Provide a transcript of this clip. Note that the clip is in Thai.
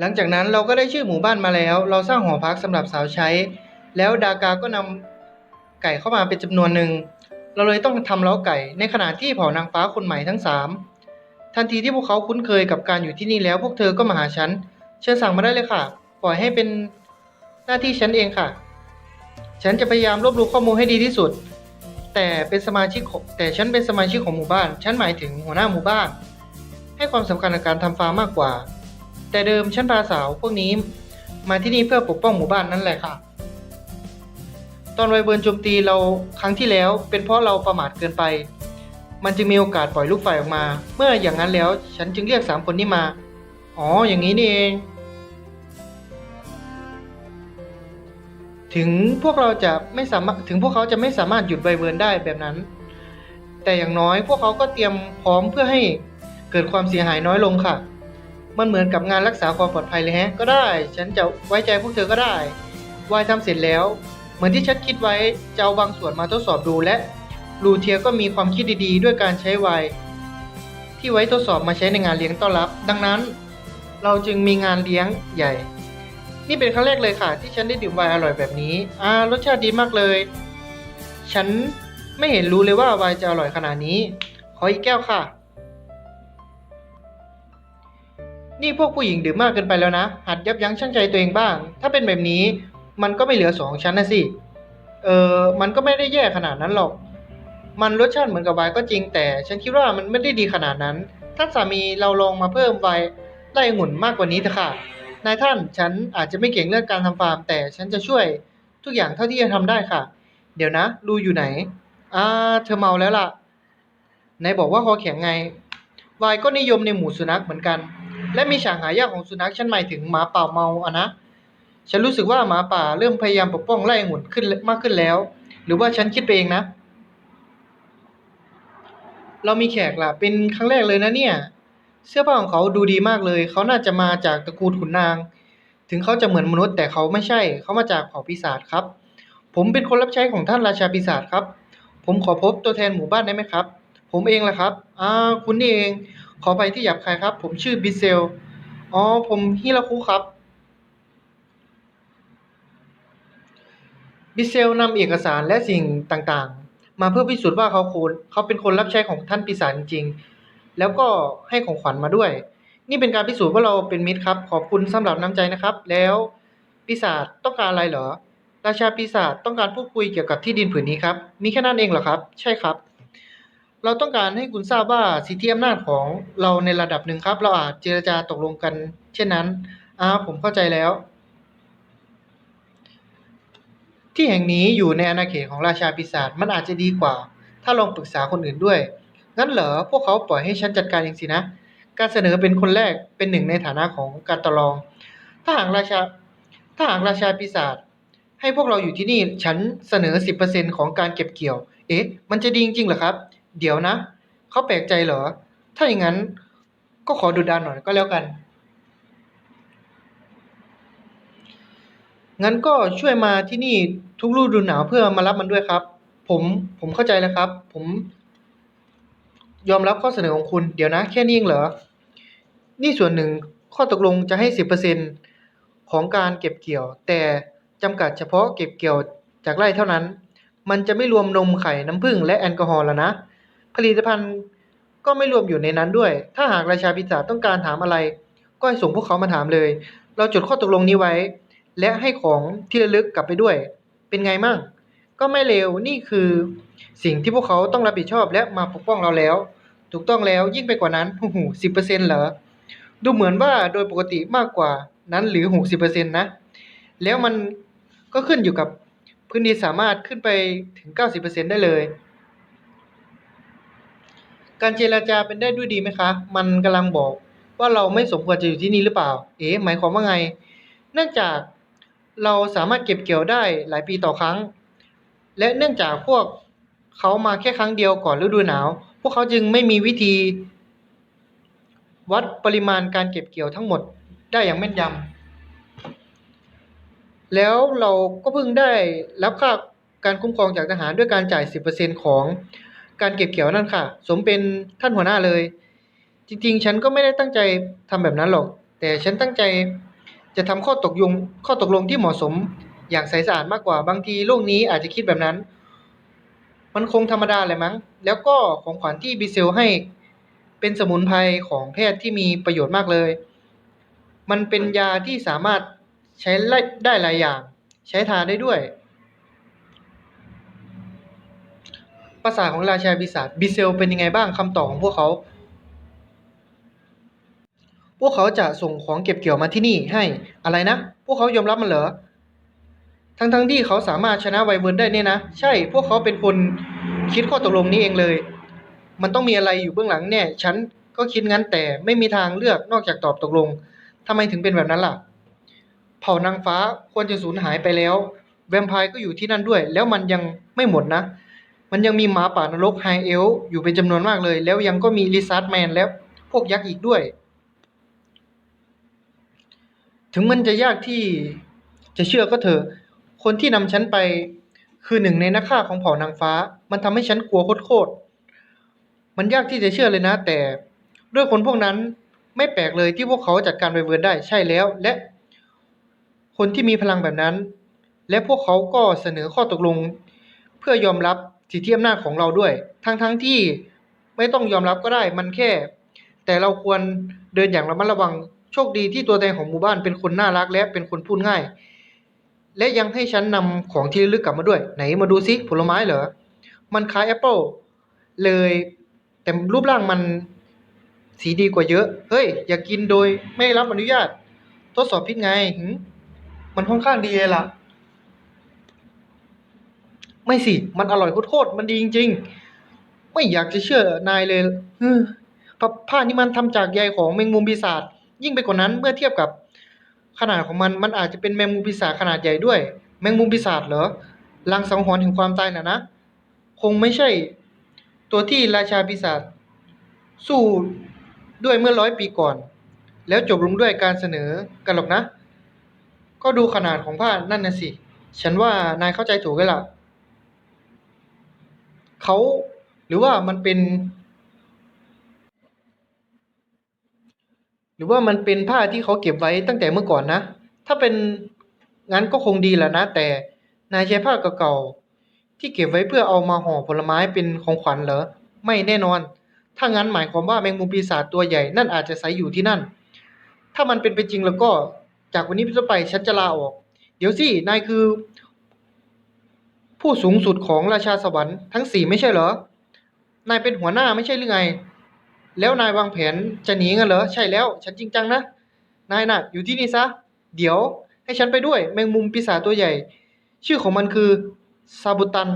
หลังจากนั้นเราก็ได้ชื่อหมู่บ้านมาแล้ว เราสร้างหอพักสำหรับสาวใช้ แล้วดากาก็นำไก่เข้ามาเป็นจำนวนหนึ่ง เราเลยต้องทำเล้าไก่ ในขณะที่เผ่านางฟ้าคนใหม่ทั้งสามทันทีที่พวกเขาคุ้นเคยกับการอยู่ที่นี่แล้ว พวกเธอก็มาหาฉัน เชิญสั่งมาได้เลยค่ะ ปล่อยให้เป็นหน้าที่ฉันเองค่ะ ฉันจะพยายามรวบรวมข้อมูลให้ดีที่สุด แต่เป็นสมาชิกแต่ฉันเป็นสมาชิกของหมู่บ้าน ฉันหมายถึงหัวหน้าหมู่บ้าน ให้ความสำคัญกับการทำฟาร์มมากกว่า แต่เดิมฉันพาสาวพวกนี้ มาที่นี่เพื่อปกป้องหมู่บ้านนั่นแหละค่ะ ตอนไวเบิร์นโจมตีเราครั้งที่แล้วเป็นเพราะเราประมาทเกินไป มันจึงมีโอกาสปล่อยลูกไฟออกมา เมื่ออย่างนั้นแล้วฉันจึงเรียกสามคนนี้มา อ๋อ อย่างนี้นี่เอง ถึงพวกเราจะไม่สามารถถึงพวกเขาจะไม่สามารถหยุดไวเบิร์นได้แบบนั้น แต่อย่างน้อยพวกเขาก็เตรียมพร้อมเพื่อให้เกิดความเสียหายน้อยลงค่ะ มันเหมือนกับงานรักษาความปลอดภัยเลยแฮะ ก็ได้ ฉันจะไว้ใจพวกเธอก็ได้วายทำเสร็จแล้ว เหมือนที่ฉันคิดไว้จะเอาบางส่วนมาทดสอบดูและลูเทียก็มีความคิดดีๆ ด้วยการใช้วายที่ไว้ทดสอบมาใช้ในงานเลี้ยงต้อนรับ ดังนั้น เราจึงมีงานเลี้ยงใหญ่ นี่เป็นครั้งแรกเลยค่ะ ที่ฉันได้ดื่มไวน์อร่อยแบบนี้ อ่ารสชาติดีมากเลย ฉันไม่เห็นรู้เลยว่าไวน์จะอร่อยขนาดนี้ ขออีกแก้วค่ะ นี่พวกผู้หญิงดื่มมากเกินไปแล้วนะ หัดยับยั้งชั่งใจตัวเองบ้าง ถ้าเป็นแบบนี้ มันก็ไม่เหลือสองชั้นนะสิ เออมันก็ไม่ได้แย่ขนาดนั้นหรอก มันรสชาติเหมือนกับไวน์ก็จริงแต่ ฉันคิดว่ามันไม่ได้ดีขนาดนั้น ท่านสามีเราลองมาเพิ่มไวน์ไล่องุ่นมากกว่านี้เถอะค่ะ นายท่านฉันอาจจะไม่เก่งเรื่องการทำฟาร์ม แต่ฉันจะช่วยทุกอย่างเท่าที่จะทำได้ค่ะ เดี๋ยวนะลูอยู่ไหน อ่า เธอเมาแล้วล่ะนายบอกว่าคอแข็งไงวายก็นิยมในหมู่สุนัขเหมือนกัน และมีฉากหายากของสุนัขฉันหมายถึงหมาป่าเมาอะนะ ฉันรู้สึกว่าหมาป่าเริ่มพยายามปกป้องไล่องุ่นขึ้นมากขึ้นแล้ว หรือว่าฉันคิดไปเองนะ เรามีแขกล่ะ เป็นครั้งแรกเลยนะเนี่ย เสื้อผ้าของเขาดูดีมากเลย เขาน่าจะมาจากตระกูลขุนนาง ถึงเขาจะเหมือนมนุษย์แต่เขาไม่ใช่ เขามาจากเผ่าปีศาจครับ ผมเป็นคนรับใช้ของท่านราชาปีศาจครับ ผมขอพบตัวแทนหมู่บ้านได้ไหมครับ ผมเองแหละครับ อ่า คุณนี่เอง ขอไปที่หยาบคายครับ ผมชื่อบิเซล อ๋อ ผมฮิราคุครับ บิเซลนำเอกสารและสิ่งต่างๆ มาเพื่อพิสูจน์ว่าเขาคนเขาเป็นคนรับใช้ของท่านปีศาจจริงๆ แล้วก็ให้ของขวัญมาด้วย นี่เป็นการพิสูจน์ว่าเราเป็นมิตรครับ ขอบคุณสำหรับน้ำใจนะครับ แล้วปีศาจต้องการอะไรเหรอ ราชาปีศาจต้องการพูดคุยเกี่ยวกับที่ดินผืนนี้ครับ มีแค่นั้นเองเหรอครับ ใช่ครับ เราต้องการให้คุณทราบว่าสิทธิอำนาจของเราในระดับหนึ่งครับ เราอาจเจรจาตกลงกัน เช่นนั้นอ่าผมเข้าใจแล้ว ที่แห่งนี้อยู่ในอาณาเขตของราชาปีศาจมันอาจจะดีกว่า ถ้าลองปรึกษาคนอื่นด้วย งั้นเหรอพวกเขาปล่อยให้ฉันจัดการเองสินะ การเสนอเป็นคนแรกเป็นหนึ่งในฐานะของการต่อรองถ้าหากราชาถ้าหากราชาปีศาจให้พวกเราอยู่ที่นี่ฉันเสนอ 10%ของการเก็บเกี่ยว เอ๊ะ มันจะดีจริงๆเหรอครับ เดี๋ยวนะ เขาแปลกใจเหรอ ถ้าอย่างนั้น ก็ขอดูดานหน่อยก็แล้วกัน งั้นก็ช่วยมาที่นี่ทุกฤดูหนาวเพื่อมารับมันด้วยครับ ผมผมเข้าใจแล้วครับ ผม ยอมรับข้อเสนอของคุณ เดี๋ยวนะ แค่นี้เองเหรอ นี่ส่วนหนึ่งข้อตกลงจะให้สิบเปอร์เซ็นของการเก็บเกี่ยว แต่จำกัดเฉพาะเก็บเกี่ยวจากไร่เท่านั้น มันจะไม่รวมนมไข่น้ำผึ้งและแอลกอฮอล์แล้วนะ ผลิตภัณฑ์ก็ไม่รวมอยู่ในนั้นด้วย ถ้าหากราชาพิศาจต้องการถามอะไร ก็ให้ส่งพวกเขามาถามเลย เราจดข้อตกลงนี้ไว้ และให้ของที่ระลึกกลับไปด้วย เป็นไงมั่ง ก็ไม่เลว นี่คือสิ่งที่พวกเขาต้องรับผิดชอบและมาปกป้องเราแล้ว ถูกต้องแล้วยิ่งไปกว่านั้น หูหูสิบเปอร์เซ็นต์เหรอ ดูเหมือนว่าโดยปกติมากกว่านั้นหรือหกสิบเปอร์เซ็นต์นะ แล้วมันก็ขึ้นอยู่กับพื้นที่สามารถขึ้นไปถึงเก้าสิบเปอร์เซ็นต์ได้เลย การเจรจาเป็นได้ด้วยดีไหมคะ มันกำลังบอกว่าเราไม่สมควรจะอยู่ที่นี่หรือเปล่า เอ๊ะหมายความว่าไง เนื่องจากเราสามารถเก็บเกี่ยวได้หลายปีต่อครั้ง และเนื่องจากพวกเขามาแค่ครั้งเดียวก่อนฤดูหนาว พวกเขาจึงไม่มีวิธี วัดปริมาณการเก็บเกี่ยวทั้งหมดได้อย่างแม่นยำ แล้วเราก็เพิ่งได้รับค่าการคุ้มครองจากทหารด้วยการจ่าย 10%ของ การเก็บเกี่ยวนั่นค่ะ สมเป็นท่านหัวหน้าเลย จริงๆ ฉันก็ไม่ได้ตั้งใจทำแบบนั้นหรอก แต่ฉันตั้งใจจะทำข้อตกลงข้อตกลงที่เหมาะสมอย่างใสสะอาดมากกว่า บางทีโลกนี้อาจจะคิดแบบนั้น มันคงธรรมดาแหละมั้ง แล้วก็ของขวัญที่บิเซลให้เป็นสมุนไพรของแพทย์ที่มีประโยชน์มากเลย มันเป็นยาที่สามารถใช้ได้หลายอย่าง ใช้ทาได้ด้วย ภาษาของราชาปีศาจบิเซลเป็นยังไงบ้างคำตอบของพวกเขา พวกเขาจะส่งของเก็บเกี่ยวมาที่นี่ให้ อะไรนะ พวกเขายอมรับมันเหรอ ทั้งทั้งๆที่เขาสามารถชนะไวเวิร์นได้เนี่ยนะ ใช่ พวกเขาเป็นคนคิดข้อตกลงนี้เองเลย มันต้องมีอะไรอยู่เบื้องหลังเนี่ยฉันก็คิดงั้นแต่ไม่มีทางเลือกนอกจากตอบตกลงทำไมถึงเป็นแบบนั้นล่ะ เผ่านางฟ้าควรจะสูญหายไปแล้ว แวมไพร์ก็อยู่ที่นั่นด้วย แล้วมันยังไม่หมดนะ มันยังมีหมาป่านรกไฮเอล์อยู่เป็นจำนวนมากเลย แล้วยังก็มีลิซาร์ดแมนและพวกยักษ์อีกด้วย ถึงมันจะยากที่จะเชื่อก็เถอะ คนที่นำฉันไปคือหนึ่งในนักฆ่าของเผ่านางฟ้า มันทำให้ฉันกลัวโคตรๆ มันยากที่จะเชื่อเลยนะ แต่ด้วยคนพวกนั้นไม่แปลกเลยที่พวกเขาจัดการไวเวิร์นได้ใช่แล้ว และคนที่มีพลังแบบนั้น และพวกเขาก็เสนอข้อตกลง เพื่อยอมรับ สิทธิอำนาจของเราด้วย ทั้งๆทที่ไม่ต้องยอมรับก็ได้มันแค่ แต่เราควรเดินอย่างระมัดระวังโชคดีที่ตัวแทนของหมู่บ้านเป็นคนน่ารักและเป็นคนพูดง่าย และยังให้ฉันนำของที่ลึกกลับมาด้วย ไหนมาดูซิผลไม้เหรอ มันคล้ายแอปเปิลเลย แต่รูปร่างมันสีดีกว่าเยอะ เฮ้ย อย่ากกินโดยไม่รับอนุญาต ทดสอบพิษไงมันค่อนข้างดีเลยล่ะ ไม่สิ มันอร่อยโคตรมันดีจริงๆ ไม่อยากจะเชื่อนายเลยผ้าผ้านี่มันทำจากใยของแมงมุมปีศาจ ยิ่งไปกว่านั้นเมื่อเทียบกับขนาดของมัน มันอาจจะเป็นแมงมุมปีศาจขนาดใหญ่ด้วย แมงมุมปีศาจเหรอลังสังหรณ์แห่งความตายน่ะนะ คงไม่ใช่ ตัวที่ราชาปีศาจสู้ด้วยเมื่อร้อยปีก่อน แล้วจบลงด้วยการเสนอกันหรอกนะ ก็ดูขนาดของผ้านั่นน่ะสิ ฉันว่านายเข้าใจถูกแล้วล่ะ เขาหรือว่ามันเป็น หรือว่ามันเป็นผ้าที่เขาเก็บไว้ตั้งแต่เมื่อก่อนนะ ถ้าเป็นงั้นก็คงดีแหละนะ แต่นายใช้ผ้าเก่าๆที่เก็บไว้เพื่อเอามาห่อผลไม้เป็นของขวัญเหรอไม่แน่นอน ถ้างั้นหมายความว่าแมงมุมปีศาจตัวใหญ่นั่นอาจจะใส่อยู่ที่นั่น ถ้ามันเป็นไปจริงแล้วก็จากวันนี้เป็นต้นไปฉันจะลาออก เดี๋ยวสินายคือ ผู้สูงสุดของราชาสวรรค์ทั้งสี่ไม่ใช่เหรอ นายเป็นหัวหน้าไม่ใช่หรือไง แล้วนายวางแผนจะหนีกันเหรอ ใช่แล้ว ฉันจริงจังนะ นายน่ะ อยู่ที่นี่ซะ เดี๋ยวให้ฉันไปด้วย แมงมุมปีศาจตัวใหญ่ ชื่อของมันคือซาบุตัน